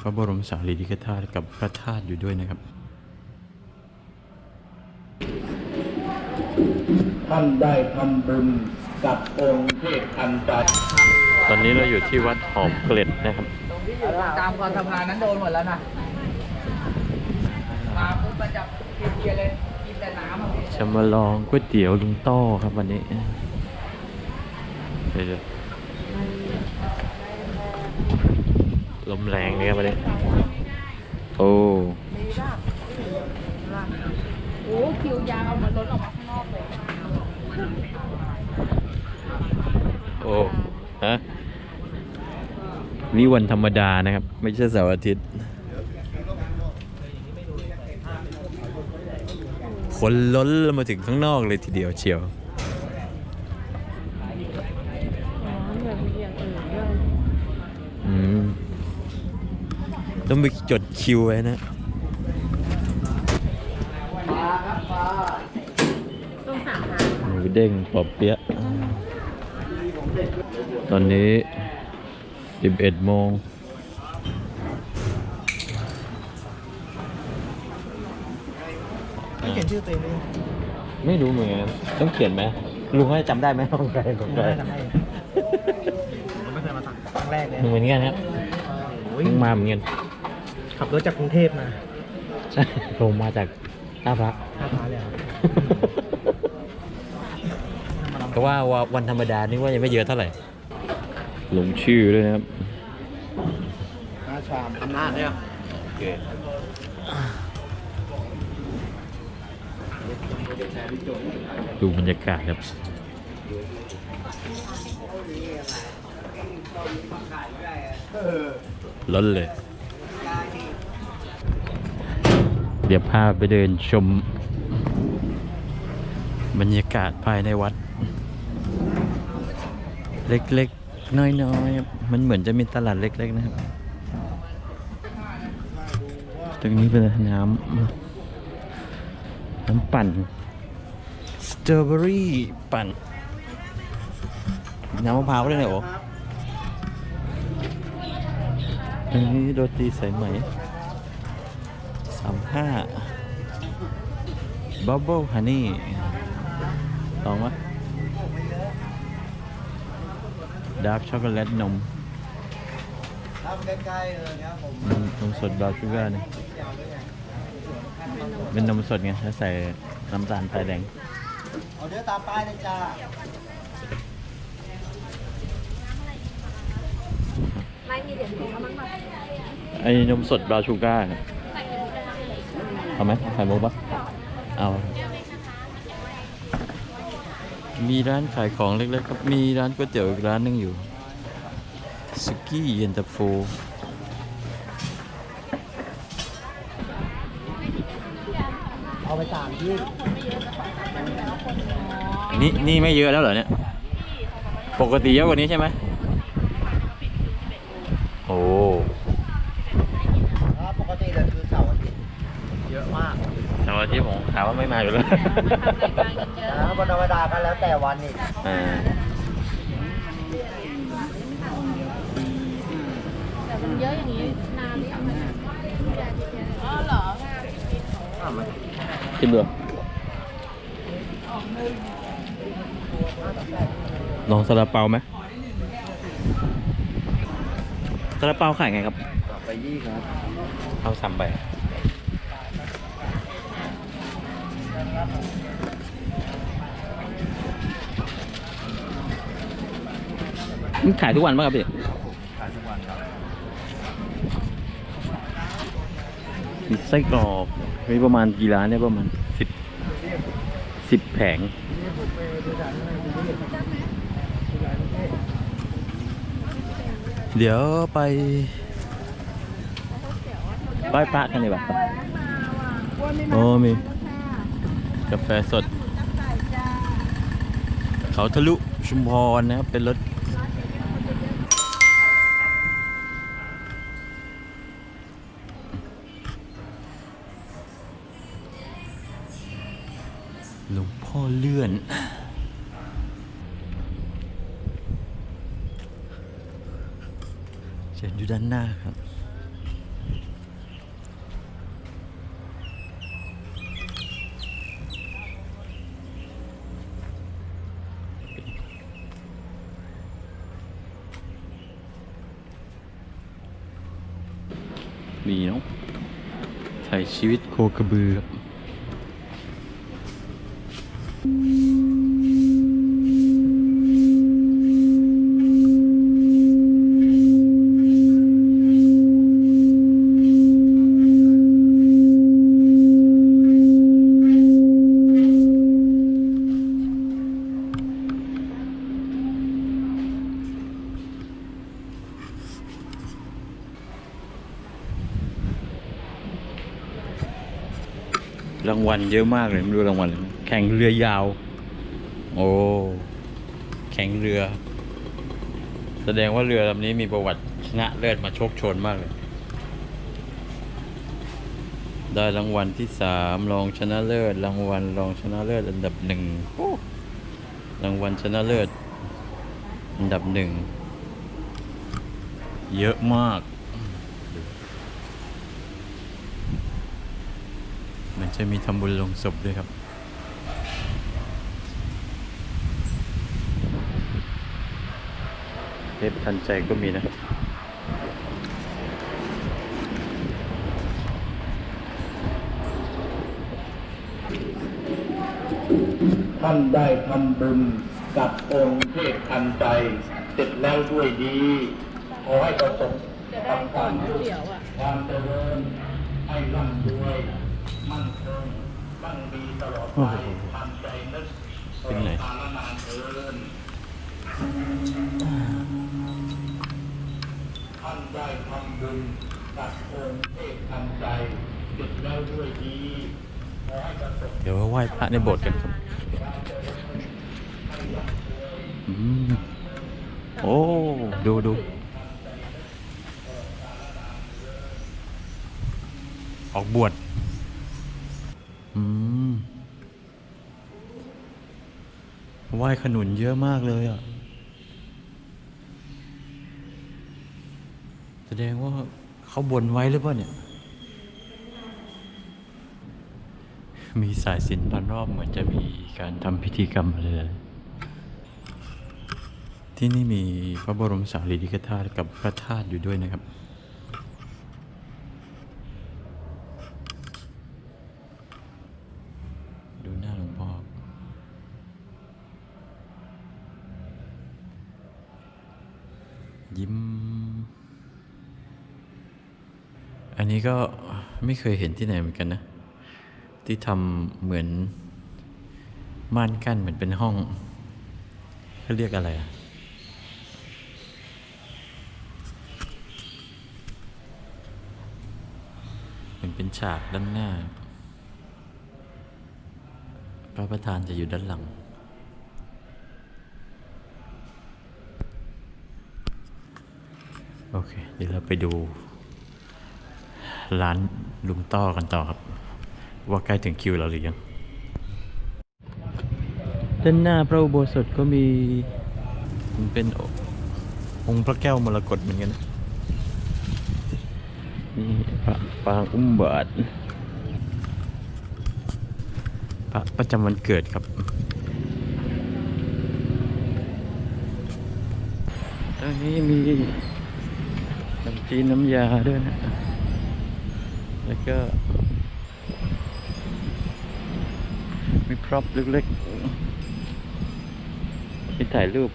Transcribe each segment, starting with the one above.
พระบรมสารีริกธาตุกับพระธาตุอยู่ด้วยนะครับ ท่านได้ทำบุญกับองค์เทพทันใจตอนนี้เราอยู่ที่วัดหอมเกล็ดนะครับ ตามคอสะพานนั้นโดนหมดแล้วนะมาปุ๊บมันจะเคลียร์ๆเลยกินแต่น้ำอะพี่จะมาลองก๋วยเตี๋ยวลุงต้อครับวันนี้เดี๋ยวๆ ลมแรงเลยครับวันนี้โอ้โอ้คิวยาวเหมือนรถออกมาข้างนอกเลยโอ้ฮะนี่วันธรรมดานะครับ ไม่ใช่เสาร์อาทิตย์ คนล้นมาถึงข้างนอกเลยทีเดียวเชียว อ๋อแบบมีอย่างอื่นด้วย อืม ต้องไปจดคิวไว้นะต้องสั่งหาหมูเด้งปอบเปี๊ยะตอนนี้ 11 โมง ไม่เขียนชื่อตัวเองเลยไม่รู้เหมือนกันต้องเขียนไหมลุงให้จำได้ไหมของใครของใครทำไมผมไม่เคยมาตักครั้งแรกเลยเหมือนกันครับโอ้ยเพิ่งมาเหมือนกัน ขับรถจากกรุงเทพมาใช่ลงมาจากท่าพระ ท่าพาเลยเหรอเพราะว่าวันธรรมดานี่ว่ายังไม่เยอะเท่าไหร่ ลงชื่อด้วยนะครับห้าชามอำนาจเนี่ยดูบรรยากาศครับ ล้นเลย เดี๋ยวพาไปเดินชม บรรยากาศภายในวัด เล็กๆ น้อยๆ มันเหมือนจะมีตลาดเล็ก ๆ นะครับ ตรงนี้เป็นน้ำน้ำปั่นสตรอเบอรี่ปั่น น้ำมะพร้าวด้วยนะโอ้อันนี้โรตีสายไหม สามห้าบับเบิ้ลฮันนี่ลองวะดาร์กช็อกโกแลตนมทำใกล้ๆเลยเนี่ยผมนมนมสดบราวน์ชูการ์เนี่ยเป็นนมสดไงแล้วใส่น้ำตาลทรายแดงเอาเดี๋ยวตามป้ายเลยจ้าไม่มีเหรียญทองแล้วมั้งแบบไอ้นมสดบราวน์ชูการ์ครับ เอาไหมไข่มุกปะเอา มีร้านขายของเล็กๆครับ มีร้านก๋วยเตี๋ยวอีกร้านหนึงอยู่สุกี้เย็นตาโฟเอาไปสามที่นี่นี่ไม่เยอะแล้วเหรอเนี่ย ปกติเยอะกว่านี้ใช่ไหมโอ้ ถ้าปกติเลยคือเสาร์อาทิตย์เยอะมาก เสาร์อาทิตย์ผมถามว่าไม่มาอยู่แล้วนะวันธรรมดาก็แล้วแต่วันอีกอ่าแต่มันเยอะอย่างนี้นานหรือยังอ๋อเหรอกินเบื่อลองซาลาเปาไหมซาลาเปาขายไงครับไปยี่ครับ เอาสามใบ มันขายทุกวันป่ะครับพี่ขายทุกวันครับมีไส้กรอกมีประมาณกี่ร้านเนี่ยประมาณสิบสิบแผง เดี๋ยวไปไหว้พระกันดีกว่าโอ้มี กาแฟสด เขาทะลุชุมพรนะครับ เป็นรถหลวงพ่อเลื่อน เชิญอยู่ด้านหน้าครับ มีเนาะไถ่าย ชีวิตโคกระบือ วัลเยอะมากเลยไม่รู้รางวัลแข่งเรือยาว โอ้แข่งเรือ แสดงว่าเรือลำนี้มีประวัติชนะเลิศมาโชคชนมากเลย ได้รางวัลที่สามรองชนะเลิศรางวัลรองชนะเลิศอันดับหนึ่งโอ้รางวัลชนะเลิศอันดับหนึ่งเยอะมาก มัน จะมีทำบุญลงศพด้วยครับ เทพทันใจก็มีนะท่านได้ทำบุญกับองค์เทพทันใจ เสร็จแล้วด้วยดี ขอให้ประสบจะได้ก่อนเดี๋ยวอะความเจริญให้ร่ำรวย มั่นคงมั่งมีตลอดไปทำใจนึกเป็นไงตาลนานเทินท่านได้ทำบุญกับองค์เทพทันใจเสร็จแล้วด้วยดีเดี๋ยวไหว้พระในโบสถ์กันครับโอ้ ดูดูออกบวช อืม ไหว้ขนุนเยอะมากเลยอะ แสดงว่าเขาบนไว้หรือเปล่าเนี่ย มีสายสินพันรอบเหมือนจะมีการทำพิธีกรรมอะไรเลย ที่นี่มีพระบรมสารีริกธาตุกับพระธาตุอยู่ด้วยนะครับ ดูหน้าหลวงพ่อ ยิ้ม อั นี้ก็ไม่เคยเห็นที่ไหนเหมือนกันนะ ที่ทำเหมือนม่านกั้นเหมือนเป็นห้องเขาเรียกอะไรอะเหมือนเป็นฉากด้านหน้า พระประธานจะอยู่ด้านหลัง โอเค เดี๋ยวเราไปดู ร้านลุงต้อกันต่อครับ ว่าใกล้ถึงคิวเราหรือยังด้านหน้าพระอุโบสถก็มีมันเป็นองค์พระแก้วมรกตเหมือนกันนะนี่พระปางอุ้มบาทพระประจำวันเกิดครับตรงนี้มีน้ำจีนน้ำยาด้วยนะ แล้วก็ มีพร็อพเล็กๆที่ถ่ายรูป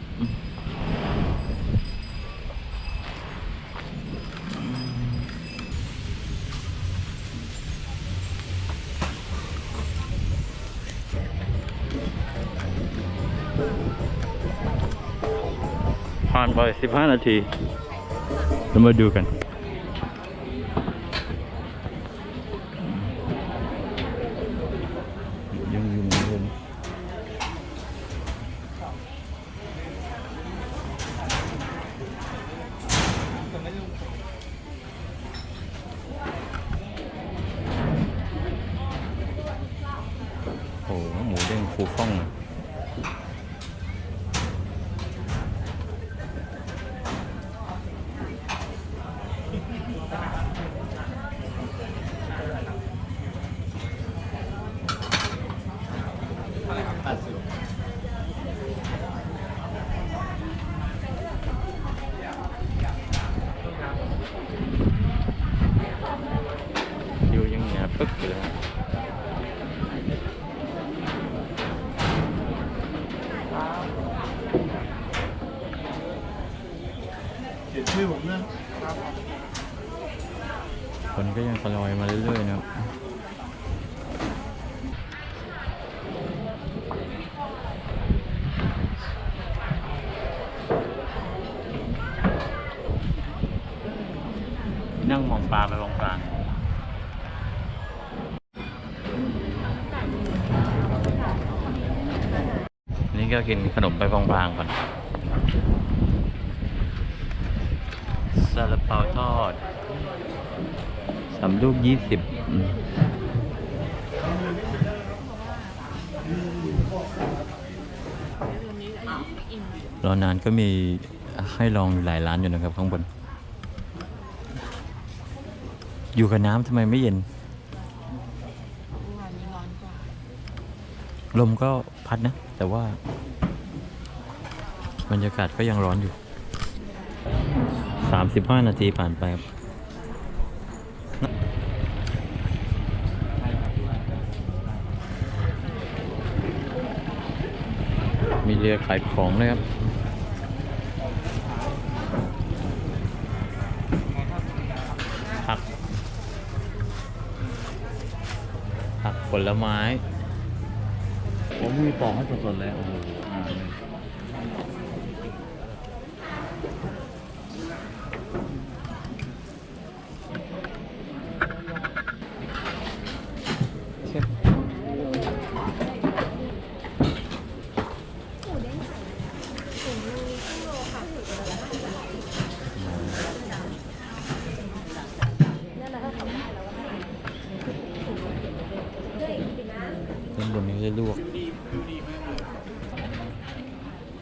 ผ่านไป 15 นาทีเรามาดูกัน ったんですよ。 นั่งมองปลาไปตรงกลางนี่ก็กินขนมไปพลางๆก่อนซาลาเปาทอดสามลูกยี่สิบรอนานก็มีให้ลองอยู่หลายร้านอยู่นะครับข้างบน อยู่กับน้ำทำไมไม่เย็น ลมก็พัดนะ แต่ว่า บรรยากาศก็ยังร้อนอยู่ 35 นาทีผ่านไปครับมีเรือขายของเลยครับ ผัก ผลไม้ผมมีปอกให้สดๆเลยโอ้โหอ่าเลย ด้านบนนี้จะลวก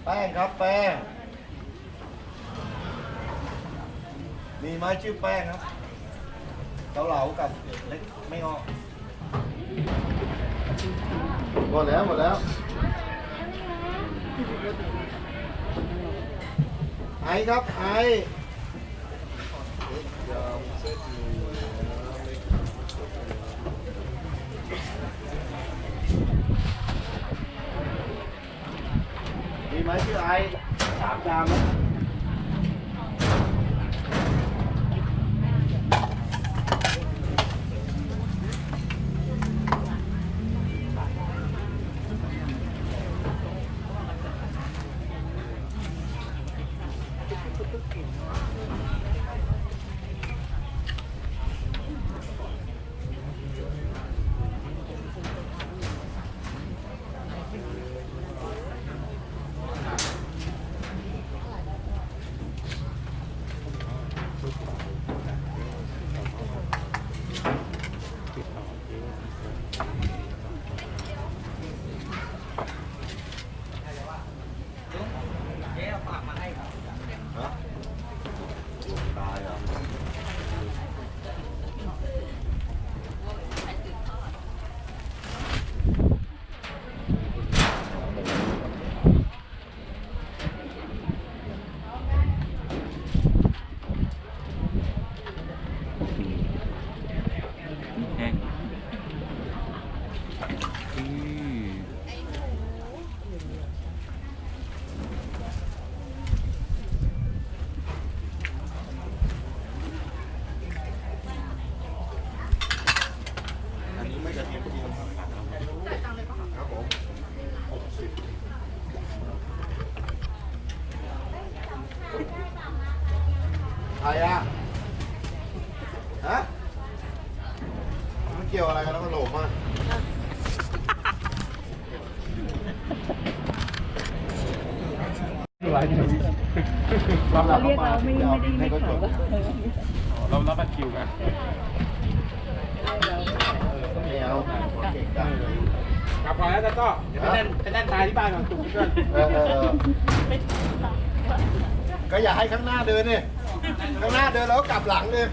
แป้งครับแป้ง มีไหม้ ชื่อแป้งครับเกาเหลากับเล็กไม่งอกหมดแล้วหมดแล้ว ไอครับไอมีไหมชื่อไอสามจามนะ แห้งอือ อันนี้ไม่กระเทียมเจียวครับผมหกสิบใคร อะฮะ มันเกี่ยวอะไรกันแล้วมันโหลมากเขาเรียกเราไม่ไม่ได้ไม่ขอเรารับบัตรคิวกันไม่เอาเก่งจังกลับก่อนแล้วก็เดี๋ยวไปเล่นไปเล่นตายที่บ้านก่อนจุกเพื่อนเออเออเออก็อย่าให้ข้างหน้าเดินนี่ ข้างหน้าเดินแล้วก็กลับหลังเลย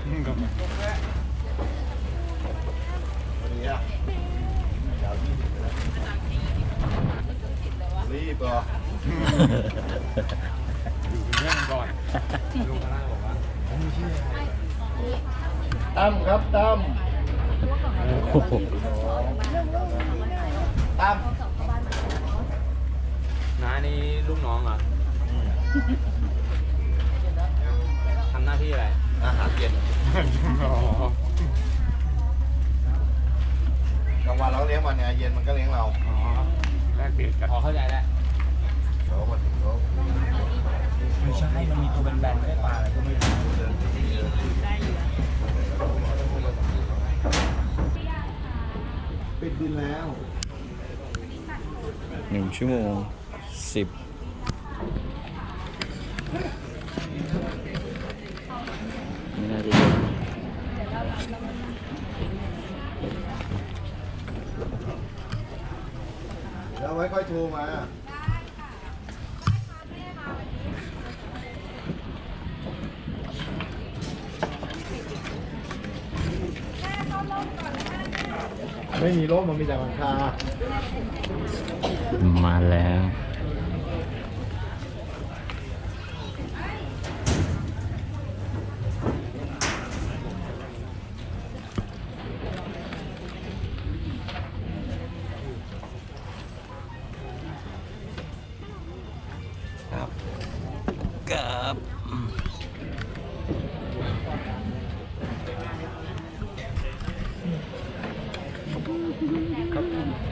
วันนี้อะยาวยี่สิบไปแล้วรีบเหรออยู่เป็นเพื่อนกันก่อนลุงข้างล่างบอกว่าตั้มครับตั้มโอ้โหตั้มน้านี่ลูกน้องเหรอ กลางวันเราเลี้ยงมันเนี่ยเย็นมันก็เลี้ยงเราอ๋อแลกเปลี่ยนกันอ๋อเข้าใจแล้วเดี๋ยวมันเดี๋ยวไม่ใช่ มันมีตัวแบนๆไม่ปลาอะไรก็ไม่รู้ปิดดินแล้วหนึ่งชั่วโมงสิบไม่น่าจะเยอะ แล้วไว้ค่อยโทรมาไม่มีร่มมันมีแต่หลังคา มาแล้ว กับ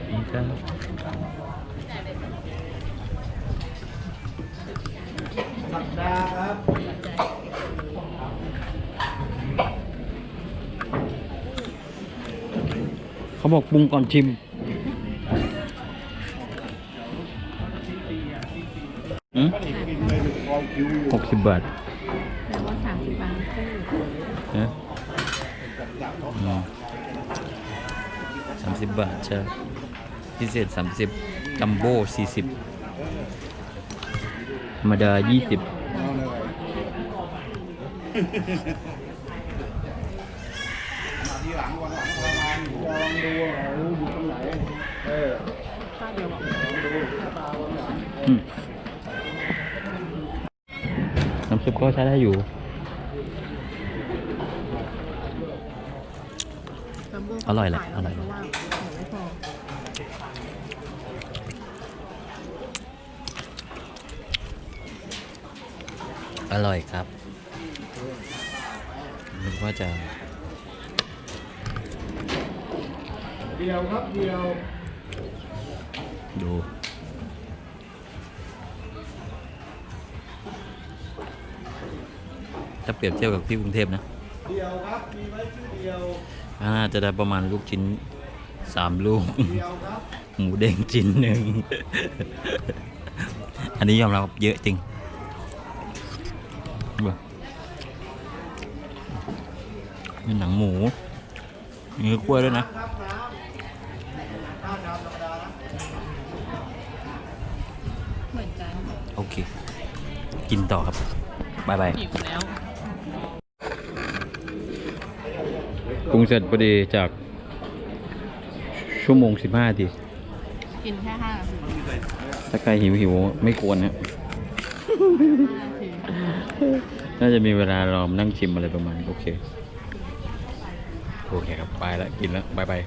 นี่ครับสัปดาห์ครับเขาบอกปรุงก่อนชิม บบาทแล้วก็สามสิบบาทคู่นะสามสิบบาทใช่พิเศษสามสิบจัมโบ้สี่สิบธรรมดายี่สิบทีหลังวันหลังประมาณลองดูว่าอยู่ตรงไหน เออำซุปก็ใช้ได้อยู่อร่อยแหละอร่อยเพราะว่าหมูไม่พออร่อยครับนึกว่าจะเดียวครับเดียว ดู เปรียบเทียบกับที่กรุงเทพนะเดียวครับมีไว้ชื่อเดียวน่าจะได้ประมาณลูกชิ้นสามลูก เดียวครับหมูเด้งชิ้นหนึ่ง อันนี้ยอมรับเยอะจริงดูมีหนังหมูมีกล้วยด้วยนะเหมือนกันโอเค กินต่อครับบายบาย หิวแล้ว ปรุงเสร็จพอดีจากชั่วโมงสิบห้าทีกินแค่ห้านาทีถ้าใครหิวหิวๆไม่ควรนะห้านาทีน่าจะมีเวลารอมนั่งชิมอะไรประมาณนี้โอเค โอเคครับ ไปแล้วกินแล้วบายบาย